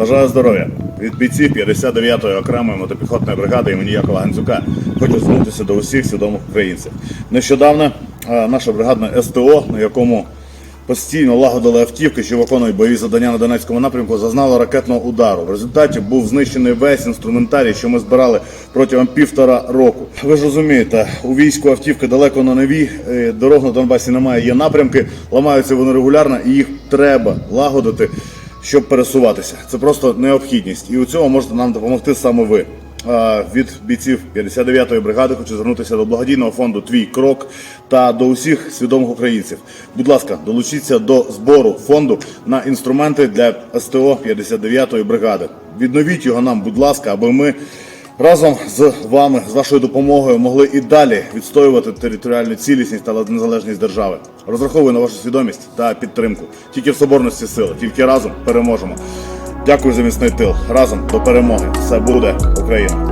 Бажаю здоров'я від бійців 59-ї окремої мотопіхотної бригади імені Якова Гандзюка. Хочу звернутися до усіх свідомих українців. Нещодавно е, наша бригадна СТО, на якому постійно лагодили автівки, що виконують бойові завдання на Донецькому напрямку, зазнала ракетного удару. В результаті був знищений весь інструментарій, що ми збирали протягом півтора року. Ви ж розумієте, у війську автівки далеко на нові, е, дорог на Донбасі немає, є напрямки, ламаються вони регулярно, і їх треба лагодити, щоб пересуватися. Це просто необхідність, і у цьому можете нам допомогти саме ви. Від бійців 59-ї бригади хочу звернутися до благодійного фонду Твій крок та до усіх свідомих українців. Будь ласка, долучіться до збору фонду на інструменти для СТО 59-ї бригади. Відновіть його нам, будь ласка, аби ми разом з вами, з вашою допомогою, могли і далі відстоювати територіальну цілісність та незалежність держави. Розраховую на вашу свідомість та підтримку. Тільки в соборності сили, тільки разом переможемо. Дякую за міцний тил. Разом до перемоги. Все буде Україна.